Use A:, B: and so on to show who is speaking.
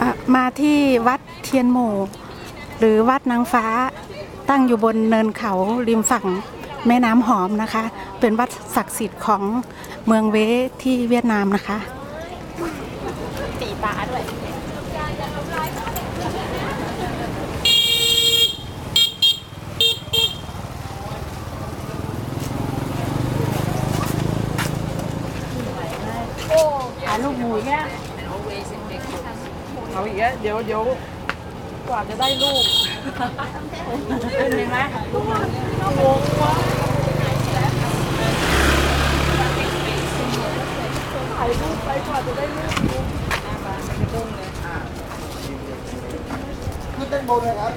A: อะมาที่วัดเทียนหมู่หรือวัดนางฟ้าตั้งอยู่บนเนินเขาริมฝั่งแม่น้ำหอมนะคะ เป็นวัดศักดิ์สิทธิ์ของเมืองเวที่เวียดนามนะคะ
B: สีฟ้าด้วย
C: หาลูกหมูอีกแค่ เอาอีกแล้วเดี๋ยวเดี๋ยวกว่าจะได้ลูกเป็นยังไงงงวะถ่ายรูปไปกว่าจะได้ลูก
D: ขึ้นด้านบนเลยครับ